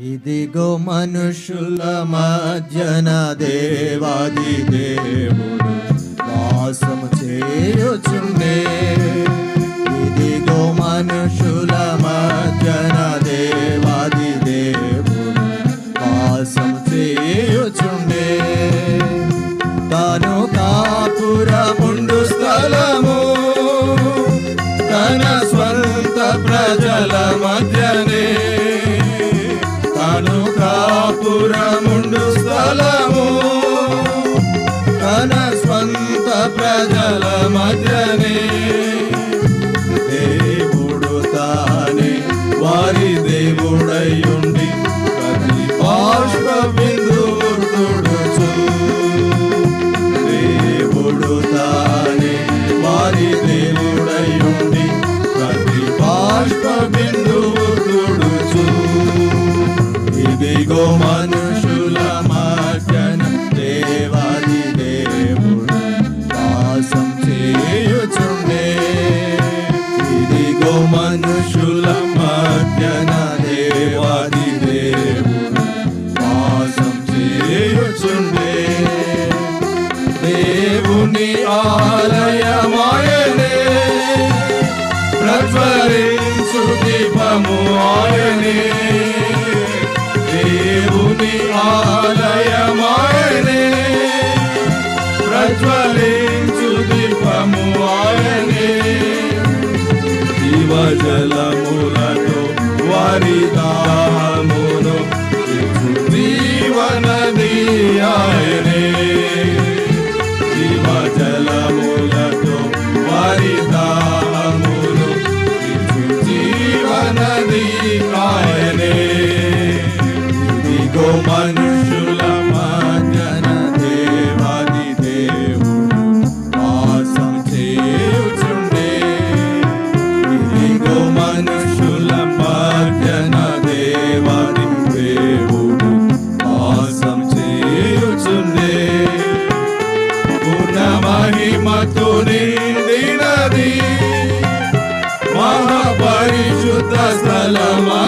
ఇదిగో మనుషుల మధ్యన దేవాది దేవుడు వాసము చేయుచుండే. ఇదిగో మనుషుల మధ్యన దేవాది దేవుడు వాసము చేయుచుండే. తాను కాపురముండు స్థలము తన స్వంత ప్రజల మధ్యనే కాపురముండు ఇదిగో మనుషుల మధ్యన దేవాది దేవుడు వాసం చేయుచుండే ఇదిగో మనుషుల మధ్యన దేవాది దేవుడు వాసం చేయుచుండే దేవుని ఆలయమాయనే ప్రజ్వరించు దీపము ఆయనే. దేవుని ఆలయమాయనే. ప్రజ్వలించు దీపము ఆయనే. జీవజలములతో Salama